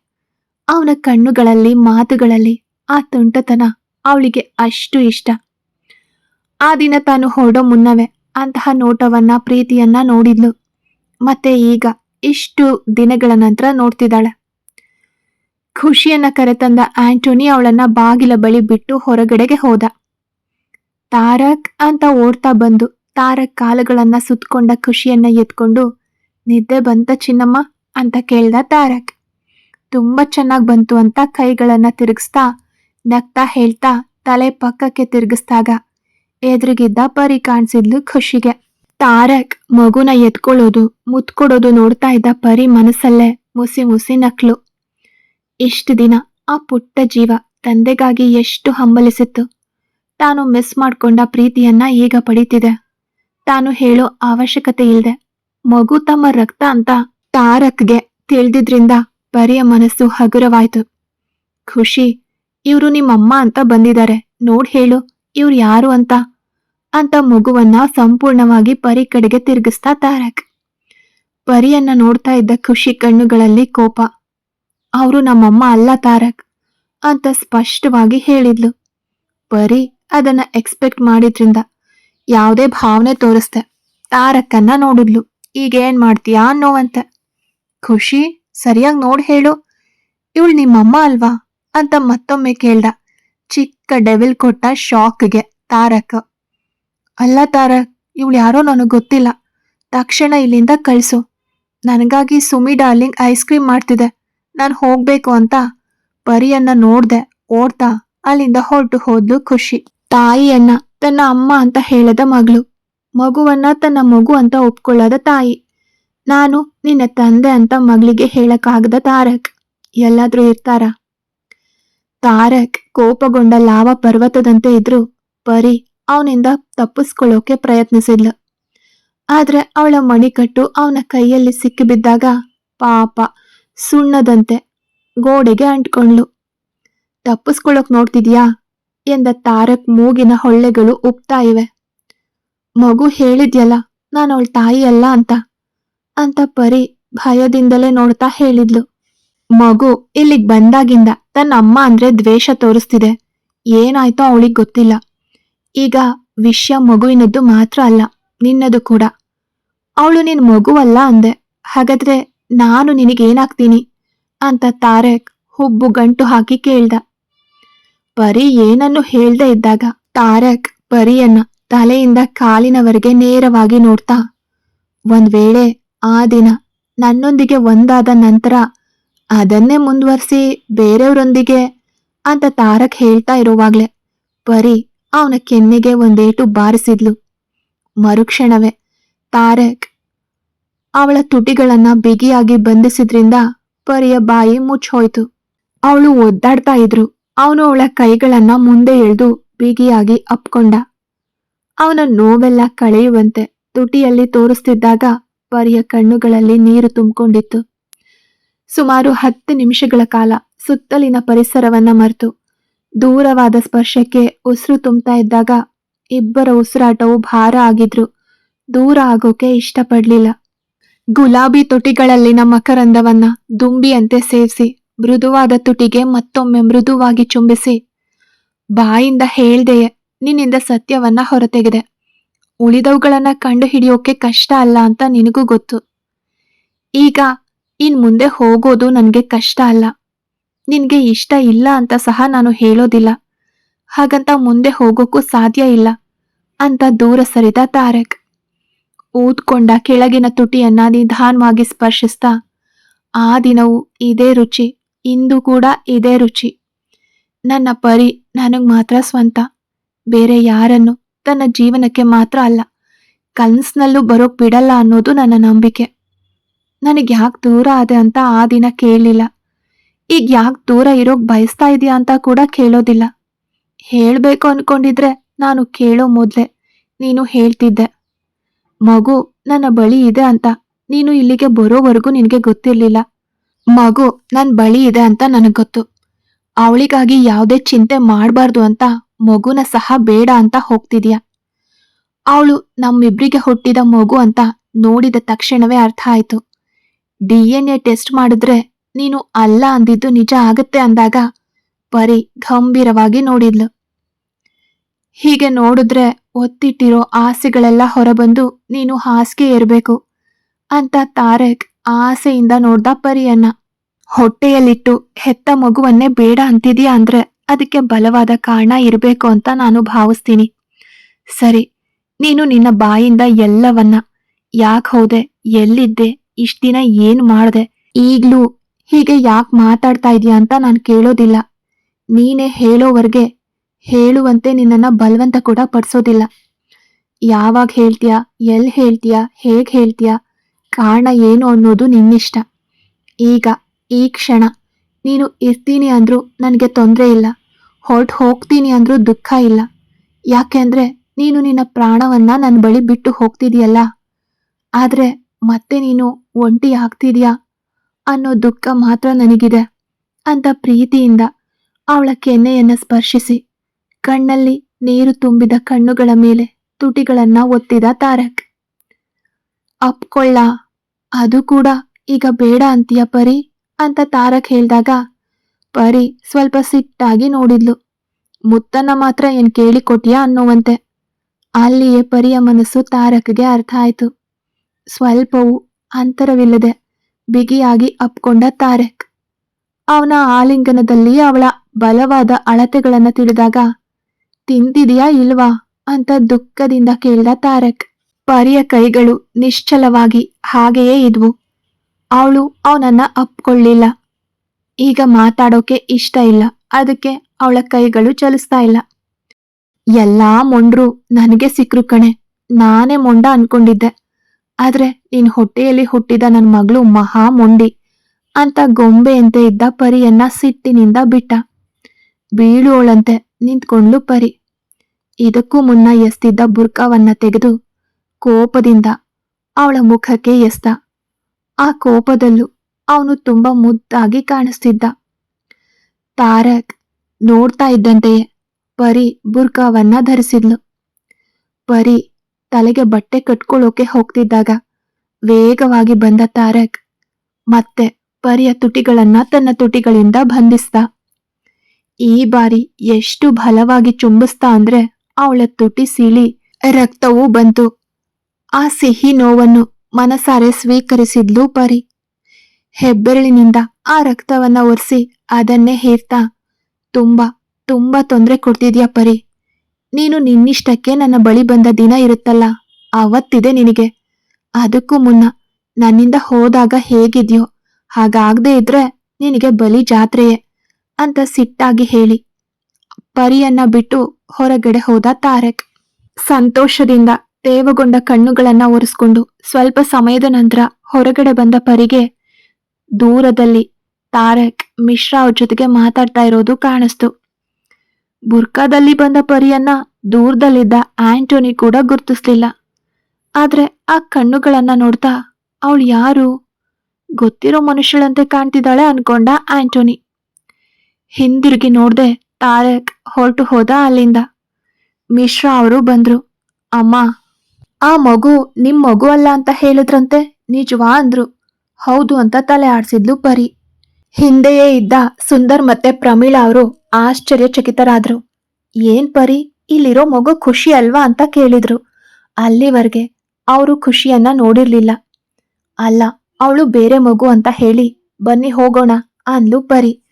ಅವನ ಕಣ್ಣುಗಳಲ್ಲಿ, ಮಾತುಗಳಲ್ಲಿ ಆ ತುಂಟತನ ಅವಳಿಗೆ ಅಷ್ಟು ಇಷ್ಟ. ಆ ದಿನ ತಾನು ಹೊರಡೋ ಮುನ್ನವೇ ಅಂತಹ ನೋಟವನ್ನ, ಪ್ರೀತಿಯನ್ನ ನೋಡಿದ್ಲು. ಮತ್ತೆ ಈಗ ಇಷ್ಟು ದಿನಗಳ ನಂತರ ನೋಡ್ತಿದ್ದಾಳೆ. ಖುಷಿಯನ್ನ ಕರೆತಂದ ಆಂಟೋನಿ ಅವಳನ್ನ ಬಾಗಿಲ ಬಳಿ ಬಿಟ್ಟು ಹೊರಗಡೆಗೆ ಹೋದ. ತಾರಕ್ ಅಂತ ಓಡ್ತಾ ಬಂದು ತಾರಕ್ ಕಾಲುಗಳನ್ನ ಸುತ್ತಕೊಂಡ ಖುಷಿಯನ್ನ ಎತ್ಕೊಂಡು, ನಿದ್ದೆ ಬಂತ ಚಿನ್ನಮ್ಮ ಅಂತ ಕೇಳ್ದ ತಾರಕ್. ತುಂಬಾ ಚೆನ್ನಾಗ್ ಬಂತು ಅಂತ ಕೈಗಳನ್ನ ತಿರುಗಿಸ್ತಾ, ನಗ್ತಾ ಹೇಳ್ತಾ ತಲೆ ಪಕ್ಕಕ್ಕೆ ತಿರುಗಿಸ್ದಾಗ ಎದುರಿಗಿದ್ದ ಪರಿ ಕಾಣಿಸಿದ್ಲು ಖುಷಿಗೆ. ತಾರಕ್ ಮಗುನ ಎತ್ಕೊಳ್ಳೋದು, ಮುತ್ಕೊಡೋದು ನೋಡ್ತಾ ಇದ್ದ ಪರಿ ಮನಸ್ಸಲ್ಲೇ ಮುಸಿ ಮುಸಿ ನಕ್ಲು. ಇಷ್ಟು ದಿನ ಆ ಪುಟ್ಟ ಜೀವ ತಂದೆಗಾಗಿ ಎಷ್ಟು ಹಂಬಲಿಸಿತ್ತು. ತಾನು ಮಿಸ್ ಮಾಡ್ಕೊಂಡ ಪ್ರೀತಿಯನ್ನ ಈಗ ಪಡೀತಿದೆ. ತಾನು ಹೇಳೋ ಅವಶ್ಯಕತೆ ಇಲ್ಲದೆ ಮಗು ತಮ್ಮ ರಕ್ತ ಅಂತ ತಾರಕ್ಗೆ ತಿಳಿದಿದ್ರಿಂದ ಪರಿಯ ಮನಸ್ಸು ಹಗುರವಾಯ್ತು. ಖುಷಿ, ಇವ್ರು ನಿಮ್ಮಮ್ಮ ಅಂತ ಬಂದಿದ್ದಾರೆ ನೋಡ್ ಹೇಳು, ಇವ್ರು ಯಾರು ಅಂತ? ಅಂತ ಮಗುವನ್ನ ಸಂಪೂರ್ಣವಾಗಿ ಪರಿ ಕಡೆಗೆ ತಿರುಗಿಸ್ತಾ ತಾರಕ್. ಪರಿಯನ್ನ ನೋಡ್ತಾ ಇದ್ದ ಖುಷಿ ಕಣ್ಣುಗಳಲ್ಲಿ ಕೋಪ. ಅವರು ನಮ್ಮಮ್ಮ ಅಲ್ಲ ತಾರಕ್ ಅಂತ ಸ್ಪಷ್ಟವಾಗಿ ಹೇಳಿದ್ಲು. ಪರಿ ಅದನ್ನ ಎಕ್ಸ್ಪೆಕ್ಟ್ ಮಾಡಿದ್ರಿಂದ ಯಾವುದೇ ಭಾವನೆ ತೋರಿಸ್ದೆ. ತಾರಕ್ಕನ್ನ ನೋಡಿದ್ಲು. ಈಗ ಏನ್ ಮಾಡ್ತೀಯಾ ಅನ್ನೋವಂತೆ ಖುಷಿ ಸರಿಯಾಗಿ ನೋಡ್ ಹೇಳು. ಇವಳು ನಿಮ್ಮಮ್ಮ ಅಲ್ವಾ? ಅಂತ ಮತ್ತೊಮ್ಮೆ ಕೇಳ್ದ. ಚಿಕ್ಕ ಡೆವಿಲ್ ಕೊಟ್ಟ ಶಾಕ್ಗೆ ತಾರಕ್. ಅಲ್ಲ ತಾರಕ್, ಇವಳು ಯಾರೋ ನನಗೆ ಗೊತ್ತಿಲ್ಲ. ತಕ್ಷಣ ಇಲ್ಲಿಂದ ಕಳಿಸು. ನನಗಾಗಿ ಸುಮಿ ಡಾರ್ಲಿಂಗ್ ಐಸ್ ಕ್ರೀಮ್ ಮಾಡ್ತಿದೆ. ನಾನು ಹೋಗ್ಬೇಕು ಅಂತ. ಪರಿಯನ್ನ ನೋಡ್ದೆ, ಓಡ್ತಾ, ಅಲ್ಲಿಂದ ಹೊರಟು ಹೋದ್ಲು ಖುಷಿ. ತಾಯಿಯನ್ನ ತನ್ನ ಅಮ್ಮ ಅಂತ ಹೇಳದ ಮಗಳು. ಮಗುವನ್ನ ತನ್ನ ಮಗು ಅಂತ ಒಪ್ಕೊಳ್ಳದ ತಾಯಿ. ನಾನು ನಿನ್ನ ತಂದೆ ಅಂತ ಮಗಳಿಗೆ ಹೇಳಕ್ಕಾಗದ ತಾರಕ್. ಎಲ್ಲಾದ್ರೂ ಇರ್ತಾರ? ತಾರಕ್ ಕೋಪಗೊಂಡ ಲಾವ ಪರ್ವತದಂತೆ ಇದ್ರು. ಪರಿ ಅವನಿಂದ ತಪ್ಪಿಸ್ಕೊಳ್ಳೋಕೆ ಪ್ರಯತ್ನಿಸಿದ್ಲು. ಆದ್ರೆ ಅವಳ ಮಣಿಕಟ್ಟು ಅವನ ಕೈಯಲ್ಲಿ ಸಿಕ್ಕಿಬಿದ್ದಾಗ ಪಾಪ ಸುಣ್ಣದಂತೆ ಗೋಡೆಗೆ ಅಂಟ್ಕೊಂಡ್ಲು. ತಪ್ಪಿಸ್ಕೊಳ್ಳೋಕ್ ನೋಡ್ತಿದ್ಯಾ? ಎಂದ ತಾರಕ್ ಮೂಗಿನ ಹೊಳ್ಳೆಗಳು ಉಪ್ತಾ ಇವೆ. ಮಗು ಹೇಳಿದ್ಯಲ್ಲ, ನಾನು ಅವಳ ತಾಯಿ ಅಲ್ಲ ಅಂತ. ಅಂತ ಪರಿ ಭಯದಿಂದಲೇ ನೋಡ್ತಾ ಹೇಳಿದ್ಲು. ಮಗು ಇಲ್ಲಿಗ್ ಬಂದಾಗಿಂದ ತನ್ನ ಅಮ್ಮ ಅಂದ್ರೆ ದ್ವೇಷ ತೋರಿಸ್ತಿದೆ. ಏನಾಯ್ತೋ ಅವಳಿಗೆ ಗೊತ್ತಿಲ್ಲ. ಈಗ ವಿಷಯ ಮಗುವಿನದ್ದು ಮಾತ್ರ ಅಲ್ಲ, ನಿನ್ನದು ಕೂಡ. ಅವಳು ನಿನ್ ಮಗುವಲ್ಲ ಅಂದೆ. ಹಾಗಾದ್ರೆ ನಾನು ನಿನಗೇನಾಗ್ತೀನಿ? ಅಂತ ತಾರೆಕ್ ಹುಬ್ಬು ಗಂಟು ಹಾಕಿ ಕೇಳ್ದ. ಪರಿ ಏನನ್ನು ಹೇಳ್ದೆ ಇದ್ದಾಗ ತಾರಕ್ ಪರಿಯನ್ನ ತಲೆಯಿಂದ ಕಾಲಿನವರೆಗೆ ನೇರವಾಗಿ ನೋಡ್ತಾ, ಒಂದ್ ವೇಳೆ ಆ ದಿನ ನನ್ನೊಂದಿಗೆ ಒಂದಾದ ನಂತರ ಅದನ್ನೇ ಮುಂದುವರಿಸಿ ಬೇರೆಯವರೊಂದಿಗೆ ಅಂತ ತಾರಕ್ ಹೇಳ್ತಾ ಇರುವಾಗ್ಲೆ ಪರಿ ಅವನ ಕೆನ್ನೆಗೆ ಒಂದೇಟು ಬಾರಿಸಿದ್ಲು. ಮರುಕ್ಷಣವೇ ತಾರಕ್ ಅವಳ ತುಟಿಗಳನ್ನ ಬಿಗಿಯಾಗಿ ಬಂಧಿಸಿದ್ರಿಂದ ಪರಿಯ ಬಾಯಿ ಮುಚ್ಚೋಯ್ತು. ಅವಳು ಒದ್ದಾಡ್ತಾ ಇದ್ರು. ಅವನು ಅವಳ ಕೈಗಳನ್ನ ಮುಂದೆ ಎಳೆದು ಬಿಗಿಯಾಗಿ ಅಪ್ಕೊಂಡ. ಅವನ ನೋವೆಲ್ಲ ಕಳೆಯುವಂತೆ ತುಟಿಯಲ್ಲಿ ತೋರಿಸ್ತಿದ್ದಾಗ ಪರಿಯ ಕಣ್ಣುಗಳಲ್ಲಿ ನೀರು ತುಂಬಿಕೊಂಡಿತ್ತು. ಸುಮಾರು ಹತ್ತು ನಿಮಿಷಗಳ ಕಾಲ ಸುತ್ತಲಿನ ಪರಿಸರವನ್ನ ಮರೆತು. ದೂರವಾದ ಸ್ಪರ್ಶಕ್ಕೆ ಉಸಿರು ತುಂಬ್ತಾ ಇದ್ದಾಗ ಇಬ್ಬರ ಉಸಿರಾಟವು ಭಾರ ಆಗಿದ್ರು. ದೂರ ಆಗೋಕೆ ಇಷ್ಟಪಡ್ಲಿಲ್ಲ. ಗುಲಾಬಿ ತುಟಿಗಳಲ್ಲಿನ ಮಕರಂದವನ್ನ ದುಂಬಿಯಂತೆ ಸೇವಿಸಿ, ಮೃದುವಾದ ತುಟಿಗೆ ಮತ್ತೊಮ್ಮೆ ಮೃದುವಾಗಿ ಚುಂಬಿಸಿ, ಬಾಯಿಂದ ಹೇಳ್ದೆಯೇ ನಿನ್ನಿಂದ ಸತ್ಯವನ್ನ ಹೊರತೆಗೆದೆ. ಉಳಿದವುಗಳನ್ನ ಕಂಡು ಹಿಡಿಯೋಕೆ ಕಷ್ಟ ಅಲ್ಲ ಅಂತ ನಿನಗೂ ಗೊತ್ತು. ಈಗ ಇನ್ ಮುಂದೆ ಹೋಗೋದು ನನಗೆ ಕಷ್ಟ ಅಲ್ಲ. ನಿನಗೆ ಇಷ್ಟ ಇಲ್ಲ ಅಂತ ಸಹ ನಾನು ಹೇಳೋದಿಲ್ಲ. ಹಾಗಂತ ಮುಂದೆ ಹೋಗೋಕ್ಕೂ ಸಾಧ್ಯ ಇಲ್ಲ ಅಂತ ದೂರ ಸರಿದ ತಾರಕ್. ಊದ್ಕೊಂಡ ಕೆಳಗಿನ ತುಟಿಯನ್ನ ನಿಧಾನವಾಗಿ ಸ್ಪರ್ಶಿಸ್ತಾ, ಆ ದಿನವು ಇದೇ ರುಚಿ, ಇಂದು ಕೂಡ ಇದೇ ರುಚಿ. ನನ್ನ ಪರಿ ನನಗ್ ಮಾತ್ರ ಸ್ವಂತ, ಬೇರೆ ಯಾರನ್ನು? ತನ್ನ ಜೀವನಕ್ಕೆ ಮಾತ್ರ ಅಲ್ಲ, ಕನ್ಸ್ನಲ್ಲೂ ಬರೋಕ್ ಬಿಡಲ್ಲ ಅನ್ನೋದು ನನ್ನ ನಂಬಿಕೆ. ನನಗೆ ಯಾಕೆ ದೂರ ಆದೆ ಅಂತ ಆ ದಿನ ಕೇಳಲಿಲ್ಲ. ಈಗ ಯಾಕೆ ದೂರ ಇರೋಕ್ ಬಯಸ್ತಾ ಇದೆಯಾ ಅಂತ ಕೂಡ ಕೇಳೋದಿಲ್ಲ. ಹೇಳಬೇಕು ಅನ್ಕೊಂಡಿದ್ರೆ ನಾನು ಕೇಳೋ ಮೊದಲೇ ನೀನು ಹೇಳ್ತಿದ್ದೆ. ಮಗು, ನನ್ನ ಬಳಿ ಇದೆ ಅಂತ. ನೀನು ಇಲ್ಲಿಗೆ ಬರೋವರೆಗೂ ನಿನಗೆ ಗೊತ್ತಿರಲಿಲ್ಲ. ಮಗು ನನ್ನ ಬಳಿ ಇದೆ ಅಂತ ನನಗೆ ಗೊತ್ತು. ಅವಳಿಗಾಗಿ ಯಾವುದೇ ಚಿಂತೆ ಮಾಡಬಾರ್ದು ಅಂತ ಮಗುನ ಸಹ ಬೇಡ ಅಂತ ಹೋಗ್ತಿದ್ಯಾ? ಅವಳು ನಮ್ಮಿಬ್ರಿಗೆ ಹುಟ್ಟಿದ ಮಗು ಅಂತ ನೋಡಿದ ತಕ್ಷಣವೇ ಅರ್ಥ ಆಯ್ತು. ಡಿ ಎನ್ ಎ ಟೆಸ್ಟ್ ಮಾಡಿದ್ರೆ ನೀನು ಅಲ್ಲ ಅಂದಿದ್ದು ನಿಜ ಆಗತ್ತೆ ಅಂದಾಗ ಪರಿ ಗಂಭೀರವಾಗಿ ನೋಡಿದ್ಲು. ಹೀಗೆ ನೋಡಿದ್ರೆ ಒತ್ತಿಟ್ಟಿರೋ ಆಸೆಗಳೆಲ್ಲ ಹೊರಬಂದು ನೀನು ಹಾಸಿಗೆ ಇರಬೇಕು ಅಂತ ತಾರಕ್ ಆಸೆಯಿಂದ ನೋಡ್ದ ಪರಿಯನ್ನ ಹೊಟ್ಟೆಯಲ್ಲಿಟ್ಟು ಹೆತ್ತ ಮಗುವನ್ನೇ ಬೇಡ ಅಂತಿದೀಯಾ ಅಂದ್ರೆ ಅದಕ್ಕೆ ಬಲವಾದ ಕಾರಣ ಇರಬೇಕು ಅಂತ ನಾನು ಭಾವಿಸ್ತೀನಿ. ಸರಿ, ನೀನು ನಿನ್ನ ಬಾಯಿಂದ ಎಲ್ಲವನ್ನ, ಯಾಕೆ ಹೋದೆ, ಎಲ್ಲಿದ್ದೆ, ಇಷ್ಟ ದಿನ ಏನು ಮಾಡಿದೆ, ಈಗ್ಲೂ ಹೀಗೆ ಯಾಕೆ ಮಾತಾಡ್ತಾ ಇದೀಯ ಅಂತ ನಾನು ಕೇಳೋದಿಲ್ಲ. ನೀನೇ ಹೇಳೋವರೆಗೆ ಹೇಳುವಂತೆ ನಿನ್ನನ್ನು ಬಲವಂತ ಕೂಡ ಪಡಿಸೋದಿಲ್ಲ. ಯಾವಾಗ ಹೇಳ್ತೀಯ ಎಲ್ಲಿ ಹೇಳ್ತೀಯ, ಹೇಗ್ ಹೇಳ್ತೀಯ, ಕಾರಣ ಏನು ಅನ್ನೋದು ನಿನ್ನಿಷ್ಟ. ಈಗ, ಈ ಕ್ಷಣ. ನೀನು ಇರ್ತೀನಿ ಅಂದರೂ ನನಗೆ ತೊಂದರೆ ಇಲ್ಲ. ಹೊರಟು ಹೋಗ್ತೀನಿ ಅಂದರೂ ದುಃಖ ಇಲ್ಲ. ಯಾಕೆಂದ್ರೆ ನೀನು ನಿನ್ನ ಪ್ರಾಣವನ್ನು ನನ್ನ ಬಳಿ ಬಿಟ್ಟು ಹೋಗ್ತಿದೆಯಲ್ಲ. ಆದರೆ ಮತ್ತೆ ನೀನು ಒಂಟಿ ಆಗ್ತಿದ್ಯಾ? ಅನ್ನೋ ದುಃಖ ಮಾತ್ರ ನನಗಿದೆ ಅಂತ ಪ್ರೀತಿಯಿಂದ ಅವಳ ಕೆನ್ನೆಯನ್ನು ಸ್ಪರ್ಶಿಸಿ. ಕಣ್ಣಲ್ಲಿ ನೀರು ತುಂಬಿದ ಕಣ್ಣುಗಳ ಮೇಲೆ ತುಟಿಗಳನ್ನು ಒತ್ತಿದ ತಾರಕ್. ಅಪ್ಕೊಳ್ಳ, ಅದು ಕೂಡ ಈಗ ಬೇಡ ಅಂತೀಯ ಪರಿ? ಅಂತ ತಾರಕ್ ಹೇಳಿದಾಗ ಪರಿ ಸ್ವಲ್ಪ ಸಿಟ್ಟಾಗಿ ನೋಡಿದ್ಲು. ಮುತ್ತನ್ನ ಮಾತ್ರ ಏನ್ ಕೇಳಿಕೊಟ್ಯಾ ಅನ್ನುವಂತೆ. ಅಲ್ಲಿಯೇ ಪರಿಯ ಮನಸ್ಸು ತಾರಕ್ಗೆ ಅರ್ಥ ಆಯ್ತು. ಸ್ವಲ್ಪವು ಅಂತರವಿಲ್ಲದೆ ಬಿಗಿಯಾಗಿ ಅಪ್ಕೊಂಡ ತಾರಕ್. ಅವನ ಆಲಿಂಗನದಲ್ಲಿ ಅವಳ ಬಲವಾದ ಅಳತೆಗಳನ್ನ ತಿಳಿದಾಗ ತಿಂತಿದೀಯಾ ಇಲ್ವಾ? ಅಂತ ದುಃಖದಿಂದ ಕೇಳಿದ ತಾರಕ್. ಪರಿಯ ಕೈಗಳು ನಿಶ್ಚಲವಾಗಿ ಹಾಗೆಯೇ ಇದ್ವು. ಅವಳು ಅವನನ್ನ ಅಪ್ಕೊಳ್ಳಿಲ್ಲ ಈಗ ಮಾತಾಡೋಕೆ ಇಷ್ಟ ಇಲ್ಲ. ಅದಕ್ಕೆ ಅವಳ ಕೈಗಳು ಚಲಿಸ್ತಾ ಇಲ್ಲ. ಎಲ್ಲಾ ಮೊಂಡ್ರು, ನನಗೆ ಸಿಕ್ರು ಕಣೆ. ನಾನೇ ಮೊಂಡ ಅನ್ಕೊಂಡಿದ್ದೆ. ಆದ್ರೆ ನಿನ್ ಹೊಟ್ಟೆಯಲ್ಲಿ ಹುಟ್ಟಿದ ನನ್ನ ಮಗಳು ಮಹಾ ಮೊಂಡಿ ಅಂತ ಗೊಂಬೆಯಂತೆ ಇದ್ದ ಪರಿಯನ್ನ ಸಿಟ್ಟಿನಿಂದ ಬಿಟ್ಟ. ಬೀಳುವಳಂತೆ ನಿಂತ್ಕೊಂಡ್ಲು ಪರಿ. ಇದಕ್ಕೂ ಮುನ್ನ ಎಸ್ತಿದ್ದ ಬುರ್ಕಾವನ್ನ ತೆಗೆದು ಕೋಪದಿಂದ ಅವಳ ಮುಖಕ್ಕೆ ಎಸ್ದ. ಆ ಕೋಪದಲ್ಲೂ ಅವನು ತುಂಬಾ ಮುದ್ದಾಗಿ ಕಾಣಿಸ್ತಿದ್ದ. ತಾರಕ್ ನೋಡ್ತಾ ಇದ್ದಂತೆಯೇ ಪರಿ ಬುರ್ಕಾವನ್ನ ಧರಿಸಿದ್ಲು. ಪರಿ ತಲೆಗೆ ಬಟ್ಟೆ ಕಟ್ಕೊಳ್ಳೋಕೆ ಹೋಗ್ತಿದ್ದಾಗ ವೇಗವಾಗಿ ಬಂದ ತಾರಕ್ ಮತ್ತೆ ಪರಿಯ ತುಟಿಗಳನ್ನ ತನ್ನ ತುಟಿಗಳಿಂದ ಬಂಧಿಸ್ದ. ಈ ಬಾರಿ ಎಷ್ಟು ಬಲವಾಗಿ ಚುಂಬಿಸ್ತಾ ಅಂದ್ರೆ ಅವಳ ತುಟಿ ಸೀಳಿ ರಕ್ತವೂ ಬಂತು. ಆ ಸಿಹಿ ನೋವನ್ನು ಮನಸಾರೆ ಸ್ವೀಕರಿಸಿದ್ಲು ಪರಿ. ಹೆಬ್ಬೆರಳಿನಿಂದ ಆ ರಕ್ತವನ್ನ ಒರೆಸಿ ಅದನ್ನೇ ಹೇರ್ತಾ ತುಂಬಾ ತುಂಬಾ ತೊಂದರೆ ಕೊಡ್ತಿದ್ಯಾ ಪರಿ. ನೀನು ನಿನ್ನಿಷ್ಟಕ್ಕೆ ನನ್ನ ಬಳಿ ಬಂದ ದಿನ ಇರುತ್ತಲ್ಲ ಅವತ್ತಿದೆ ನಿನಗೆ. ಅದಕ್ಕೂ ಮುನ್ನ ನನ್ನಿಂದ ಹೋದಾಗ ಹೇಗಿದ್ಯೋ, ಹಾಗಾಗದೇ ಇದ್ರೆ ನಿನಗೆ ಬಲಿ ಜಾತ್ರೆಯೇ ಅಂತ ಸಿಟ್ಟಾಗಿ ಹೇಳಿ. ಪರಿಯನ್ನ ಬಿಟ್ಟು ಹೊರಗಡೆ ಹೋದ ತಾರಕ್. ಸಂತೋಷದಿಂದ ತೇವಗೊಂಡ ಕಣ್ಣುಗಳನ್ನ ಒರೆಸ್ಕೊಂಡು ಸ್ವಲ್ಪ ಸಮಯದ ನಂತರ ಹೊರಗಡೆ ಬಂದ ಪರಿಗೆ ದೂರದಲ್ಲಿ ತಾರಕ್ ಮಿಶ್ರಾ ಅವ್ರ ಜೊತೆಗೆ ಮಾತಾಡ್ತಾ ಇರೋದು ಕಾಣಿಸ್ತು. ಬುರ್ಕಾದಲ್ಲಿ ಬಂದ ಪರಿಯನ್ನ ದೂರದಲ್ಲಿದ್ದ ಆಂಟೋನಿ ಕೂಡ ಗುರ್ತಿಸ್ಲಿಲ್ಲ. ಆದ್ರೆ ಆ ಕಣ್ಣುಗಳನ್ನ ನೋಡ್ತಾ ಅವಳು ಯಾರು? ಗೊತ್ತಿರೋ ಮನುಷ್ಯಳಂತೆ ಕಾಣ್ತಿದ್ದಾಳೆ ಅನ್ಕೊಂಡ ಆಂಟೋನಿ. ಹಿಂದಿರುಗಿ ನೋಡ್ದೆ ತಾರಕ್ ಹೊರಟು ಹೋದ ಅಲ್ಲಿಂದ. ಮಿಶ್ರಾ ಅವರು ಬಂದ್ರು. ಅಮ್ಮ ಆ ಮಗು ನಿಮ್ ಮಗು ಅಲ್ಲ ಅಂತ ಹೇಳಿದ್ರಂತೆ? ನಿಜವಾ ಅಂದ್ರು. ಹೌದು ಅಂತ ತಲೆ ಆಡಿಸಿದ್ಲು ಪರಿ. ಹಿಂದೆಯೇ ಇದ್ದ ಸುಂದರ್ ಮತ್ತೆ ಪ್ರಮೀಳಾ ಅವರು ಆಶ್ಚರ್ಯಚಕಿತರಾದ್ರು. ಏನ್ ಪರಿ? ಇಲ್ಲಿರೋ ಮಗು ಖುಷಿ ಅಲ್ವಾ ಅಂತ ಕೇಳಿದ್ರು. ಅಲ್ಲಿವರೆಗೆ ಅವರು ಖುಷಿಯನ್ನ ನೋಡಿರ್ಲಿಲ್ಲ. ಅಲ್ಲ, ಅವಳು ಬೇರೆ ಮಗು ಅಂತ ಹೇಳಿ, ಬನ್ನಿ ಹೋಗೋಣ ಅಂದ್ಲು ಪರಿ.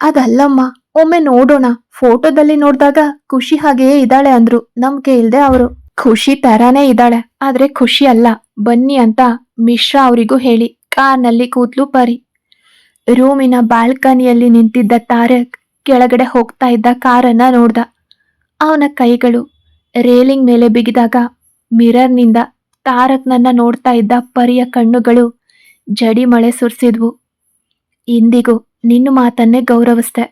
ಅದಲ್ಲಮ್ಮ, ಒಮ್ಮೆ ನೋಡೋಣ. ಫೋಟೋದಲ್ಲಿ ನೋಡಿದಾಗ ಖುಷಿ ಹಾಗೆಯೇ ಇದ್ದಾಳೆ ಅಂದ್ರು, ನಂಬಿಕೆ ಇಲ್ದೆ ಅವರು. ಖುಷಿ ತರಾನೇ ಇದ್ದಾಳೆ. ಆದ್ರೆ ಖುಷಿ ಅಲ್ಲ. ಬನ್ನಿ ಅಂತ ಮಿಶ್ರಾ ಅವರಿಗೂ ಹೇಳಿ. ಕಾರ್ನಲ್ಲಿ ಕೂತ್ಲು ಪರಿ. ರೂಮಿನ ಬಾಲ್ಕನಿಯಲ್ಲಿ ನಿಂತಿದ್ದ ತಾರಕ್ ಕೆಳಗಡೆ ಹೋಗ್ತಾ ಇದ್ದ ಕಾರನ್ನ ನೋಡ್ದ. ಅವನ ಕೈಗಳು ರೇಲಿಂಗ್ ಮೇಲೆ ಬಿಗಿದಾಗ ಮಿರರ್ನಿಂದ ತಾರಕ್ನನ್ನ ನೋಡ್ತಾ ಇದ್ದ ಪರಿಯ ಕಣ್ಣುಗಳು ಜಡಿ ಮಳೆ ಸುರಿಸಿದ್ವು. ಇಂದಿಗೂ ನಿನ್ನ ಮಾತನ್ನೇ ಗೌರವಿಸ್ದೆ.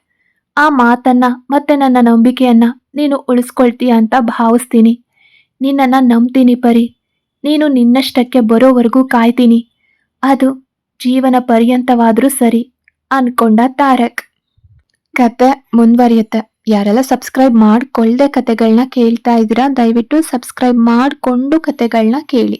ಆ ಮಾತನ್ನ ಮತ್ತೆ ನನ್ನ ನಂಬಿಕೆಯನ್ನ ನೀನು ಉಳಿಸ್ಕೊಳ್ತೀಯ ಅಂತ ಭಾವಿಸ್ತೀನಿ. ನಿನ್ನನ್ನ ನಂಬ್ತೀನಿ ಪರಿ. ನೀನು ನಿನ್ನಷ್ಟಕ್ಕೆ ಬರೋವರೆಗೂ ಕಾಯ್ತೀನಿ. ಅದು ಜೀವನ ಪರ್ಯಂತವಾದರೂ ಸರಿ ಅನ್ಕೊಂಡ ತಾರಕ್. ಕತೆ ಮುಂದುವರಿಯುತ್ತೆ. ಯಾರೆಲ್ಲ ಸಬ್ಸ್ಕ್ರೈಬ್ ಮಾಡಿಕೊಳ್ಳದೆ ಕತೆಗಳನ್ನ ಕೇಳ್ತಾ ಇದ್ದೀರಾ, ದಯವಿಟ್ಟು ಸಬ್ಸ್ಕ್ರೈಬ್ ಮಾಡಿಕೊಂಡು ಕತೆಗಳನ್ನ ಕೇಳಿ.